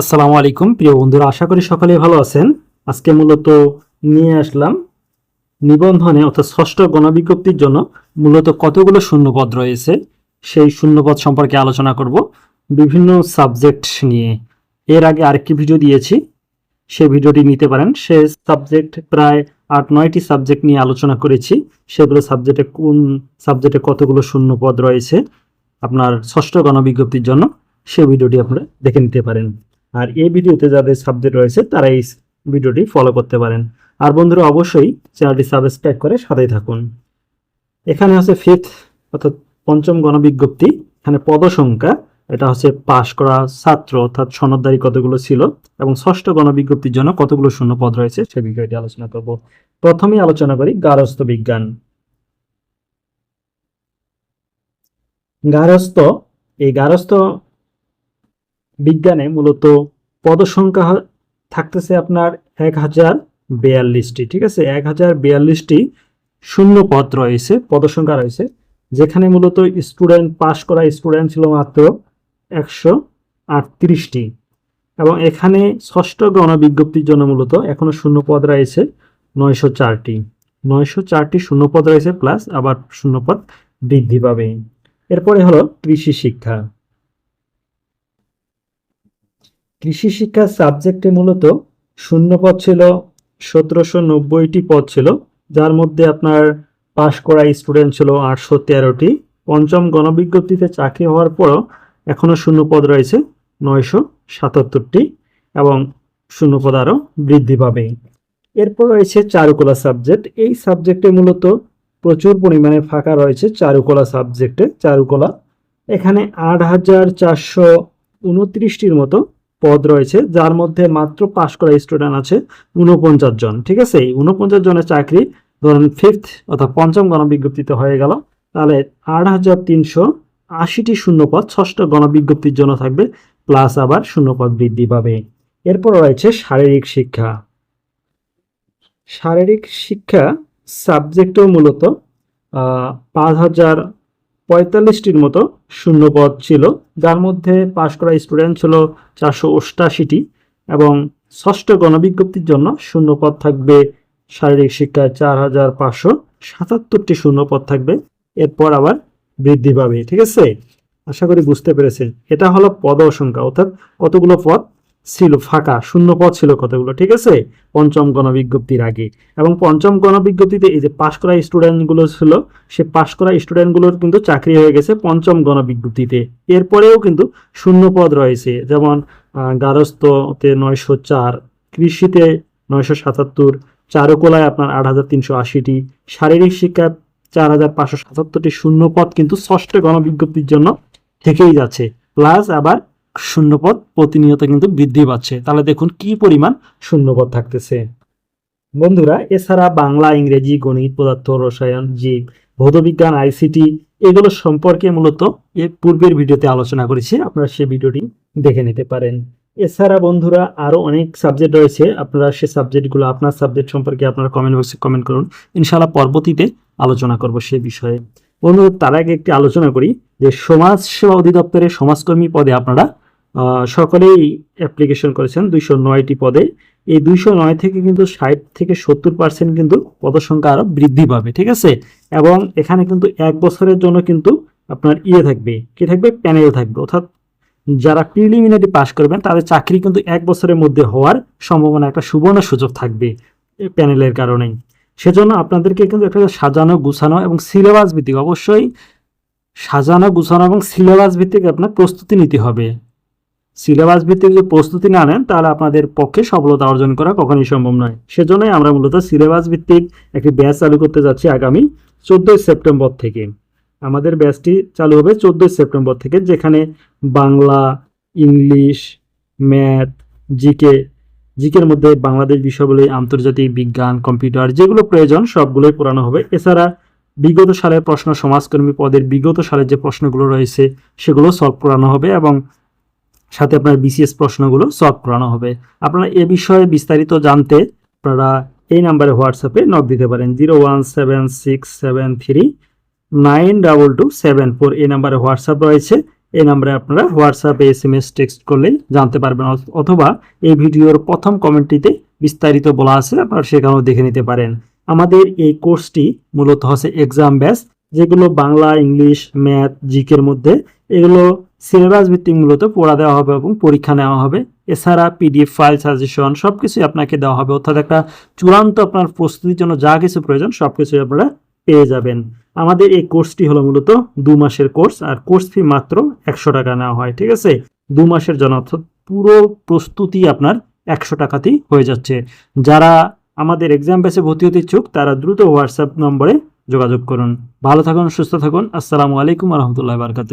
আসসালামু আলাইকুম। প্রিয় বন্ধুরা, আশা করি সকলে ভালো আছেন। আজকে মূলত নিয়ে আসলাম নিবন্ধনে, অর্থাৎ ষষ্ঠ গণবিজ্ঞপ্তির জন্য মূলত কতগুলো শূন্যপদ রয়েছে, সেই শূন্যপদ সম্পর্কে আলোচনা করব। বিভিন্ন সাবজেক্ট নিয়ে। এর আগে আরেকটি ভিডিও দিয়েছি সেই ভিডিওটি নিতে পারেন। সে সাবজেক্ট প্রায় আট, নয়টি সাবজেক্ট নিয়ে আলোচনা করেছি। সেগুলো সাবজেক্টে কোন সাবজেক্টে কতগুলো শূন্যপদ রয়েছে, আপনার ষষ্ঠ গণবিজ্ঞপ্তির জন্য সেই ভিডিওটি আপনারা দেখে নিতে পারেন। আর এই ভিডিওতে যাদের সাবজেক্ট রয়েছে, তারা এই ভিডিওটি ফলো করতে পারেন। আর বন্ধুরা, অবশ্যই চ্যানেলটি সাবস্ক্রাইব করে সাথেই থাকুন। এখানে হচ্ছে ফিফথ অর্থাৎ পঞ্চম গণবিজ্ঞপ্তি। এখানে পদসংখ্যা, এটা হচ্ছে পাশ করা ছাত্র, অর্থাৎ সনদদারি কতগুলো ছিল? এবং ষষ্ঠ গণবিজ্ঞপ্তির জন্য কতগুলো শূন্য পদ রয়েছে, সে বিষয়টি আলোচনা করব। প্রথমেই আলোচনা করি গারস্থ বিজ্ঞান। গারস্থ এই গারস্থ বিজ্ঞানে মূলত পদসংখ্যা থাকতেছে আপনার এক হাজার বিয়াল্লিশটি, ঠিক আছে? এক হাজার বিয়াল্লিশটি শূন্য পদ রয়েছে, পদসংখ্যা রয়েছে, যেখানে মূলত স্টুডেন্ট পাশ করা স্টুডেন্ট ছিল মাত্র একশো আটত্রিশটি এবং এখানে ষষ্ঠ গণবিজ্ঞপ্তির জন্য মূলত এখনও শূন্য পদ রয়েছে নয়শো চারটি। নয়শো চারটি শূন্য পদ রয়েছে, প্লাস আবার শূন্য পদ বৃদ্ধি পাবে। এরপরে হলো কৃষি শিক্ষা। কৃষি শিক্ষা সাবজেক্টে মূলত শূন্য পদ ছিল, সতেরোশো নব্বইটি পদ ছিল, যার মধ্যে আপনার পাশ করা স্টুডেন্ট ছিল আটশো তেরোটি। পঞ্চম গণবিজ্ঞপ্তিতে চাকরি হওয়ার পরও এখনও শূন্য পদ রয়েছে, নয়শো সাতাত্তরটি, এবং শূন্য পদ আরও বৃদ্ধি পাবে। এরপর রয়েছে চারুকলা সাবজেক্ট এই সাবজেক্টে মূলত প্রচুর পরিমাণে ফাঁকা রয়েছে চারুকলা সাবজেক্টে চারুকলা। এখানে আট হাজার চারশো উনত্রিশটির মতো পদ রয়েছে, যার মধ্যে মাত্র পাশ করা স্টুডেন্ট আছে উনপঞ্চাশ জন, ঠিক আছে? এই উনপঞ্চাশ জনের চাকরি ধরেন ফিফথ অর্থাৎ পঞ্চম গণবিজ্ঞপ্তিতে হয়ে গেল। তাহলে আট হাজার তিনশো আশিটি শূন্যপদ, ষষ্ঠ গণবিজ্ঞপ্তির জন্য থাকবে প্লাস আবার শূন্যপদ বৃদ্ধি পাবে। এরপর রয়েছে শারীরিক শিক্ষা। শারীরিক শিক্ষা সাবজেক্টও মূলত পাঁচ হাজার পঁয়তাল্লিশটির মতো শূন্যপদ ছিল। যার মধ্যে পাশ করা স্টুডেন্ট ছিল চারশো অষ্টাশিটি এবং ষষ্ঠ গণবিজ্ঞপ্তির জন্য শূন্যপদ থাকবে শারীরিক শিক্ষায় চার হাজার পাঁচশো সাতাত্তরটি শূন্যপদ থাকবে। এরপর আবার বৃদ্ধি পাবে, ঠিক আছে? আশা করি বুঝতে পেরেছেন। এটা হলো পদ সংখ্যা, অর্থাৎ কতগুলো পদ? ছিল ফাঁকা, শূন্য পদ ছিল কতগুলো? ঠিক আছে? পঞ্চম গণবিজ্ঞপ্তির আগে। এবং পঞ্চম গণবিজ্ঞপ্তিতে এই যে পাশ করা স্টুডেন্টগুলো ছিল, সে পাশ করা স্টুডেন্টগুলোর কিন্তু চাকরি হয়ে গেছে পঞ্চম গণবিজ্ঞপ্তিতে। এরপরেও কিন্তু শূন্য পদ রয়েছে। যেমন গারস্থতে নয়শো চার, কৃষিতে নয়শো সাতাত্তর, চারুকলায় আপনার আট হাজার তিনশো আশিটি, শারীরিক শিক্ষা চার হাজার পাঁচশো সাতাত্তরটি শূন্য পদ কিন্তু ষষ্ঠ গণবিজ্ঞপ্তির জন্য থেকেই যাচ্ছে। প্লাস আবার শূন্যপদ প্রতিনিয়ত কিন্তু বৃদ্ধি পাচ্ছে। তাহলে দেখুন কি পরিমাণ শূন্যপদ থাকতেছে। বন্ধুরা, এছাড়া বাংলা, ইংরেজি, গণিত, পদার্থ, রসায়ন, জীব, ভৌতবিজ্ঞান, আইসিটি, এগুলো সম্পর্কে মূলত এর পূর্বের ভিডিওতে আলোচনা করেছি। আপনারা সেই ভিডিওটি দেখে নিতে পারেন। এছাড়া বন্ধুরা, আরও অনেক সাবজেক্ট রয়েছে। আপনারা সে সাবজেক্টগুলো, আপনার সাবজেক্ট সম্পর্কে আপনারা কমেন্ট বক্সে কমেন্ট করুন। ইনশাআল্লাহ পরবর্তীতে আলোচনা করব সে বিষয়ে। বন্ধু তার আগে একটি আলোচনা করি যে সমাজ সেবা অধিদপ্তরের সমাজকর্মী পদে আপনারা সকলেই অ্যাপ্লিকেশন করেছেন দুইশো নয়টি পদে। এই দুইশো নয় থেকে কিন্তু ষাট থেকে সত্তর পার্সেন্ট কিন্তু পদসংখ্যা আরও বৃদ্ধি পাবে, ঠিক আছে? এবং এখানে কিন্তু এক বছরের জন্য কিন্তু আপনার ইয়ে থাকবে। কি থাকবে? প্যানেল থাকবে। অর্থাৎ যারা প্রিলিমিনারি পাস করবেন, তাদের চাকরি কিন্তু এক বছরের মধ্যে হওয়ার সম্ভাবনা, একটা সুবর্ণ সুযোগ থাকবে প্যানেলের কারণেই। সেজন্য আপনাদেরকে কিন্তু একটা সাজানো, গুছানো এবং সিলেবাস ভিত্তিক অবশ্যই সাজানো, গুছানো এবং সিলেবাস ভিত্তিক আপনার প্রস্তুতি নিতে হবে। সিলেবাস ভিত্তিক যদি প্রস্তুতি না নেন তাহলে আপনাদের পক্ষে সফলতা অর্জন করা কখনোই সম্ভব নয়। সেজন্যই আমরা মূলত সিলেবাস ভিত্তিক একটি ব্যাচ চালু করতে যাচ্ছি আগামী চোদ্দোই সেপ্টেম্বর থেকে। আমাদের ব্যাচটি চালু হবে চোদ্দোই সেপ্টেম্বর থেকে, যেখানে বাংলা, ইংলিশ, ম্যাথ, জিকে, জিকের মধ্যে বাংলাদেশ বিষয়গুলি আন্তর্জাতিক বিজ্ঞান, কম্পিউটার যেগুলো প্রয়োজন সবগুলোই পড়ানো হবে। এছাড়া বিগত সালের প্রশ্ন সমাজকর্মী পদের বিগত সালের যে প্রশ্নগুলো রয়েছে, সেগুলো সলভ করানো হবে এবং সাথে আপনার বিসিএস প্রশ্নগুলো সলভ করানো হবে। আপনারা এ বিষয়ে বিস্তারিত জানতে আপনারা এই নাম্বারে হোয়াটসঅ্যাপে নক দিতে পারেন। Zero one seven six seven three nine double two seven four এই নাম্বারে হোয়াটসঅ্যাপ রয়েছে। এই নাম্বারে আপনারা হোয়াটসঅ্যাপে এস এম এস টেক্সট করলেই জানতে পারবেন। অথবা এই ভিডিওর প্রথম কমেন্টটিতে বিস্তারিত বলা আছে, আপনারা সেখানেও দেখে নিতে পারেন। আমাদের এই কোর্সটি মূলত হচ্ছে এক্সাম ব্যাস যেগুলো বাংলা, ইংলিশ ম্যাথ জিকের মধ্যে। এগুলো সিলেবাস ভিত্তিক মূলত পড়া দেওয়া হবে এবং পরীক্ষা নেওয়া হবে। এছাড়া পিডিএফ, ফাইল সাজেশন সব কিছুই আপনাকে দেওয়া হবে। অর্থাৎ একটা চূড়ান্ত আপনার প্রস্তুতির জন্য যা কিছু প্রয়োজন সব কিছুই আপনারা পেয়ে যাবেন। আমাদের এই কোর্সটি হলো মূলত দু মাসের কোর্স, আর কোর্স ফি মাত্র একশো টাকা নেওয়া হয়, ঠিক আছে? দু মাসের জন্য, অর্থাৎ পুরো প্রস্তুতি আপনার একশো টাকাতেই হয়ে যাচ্ছে। যারা আমাদের এক্সাম বেসে ভর্তি হতে ইচ্ছুক, তারা দ্রুত হোয়াটসঅ্যাপ নম্বরে যোগাযোগ করুন। ভালো থাকুন, সুস্থ থাকুন। আসসালামু আলাইকুম রহমতুল্লাহ বারকাত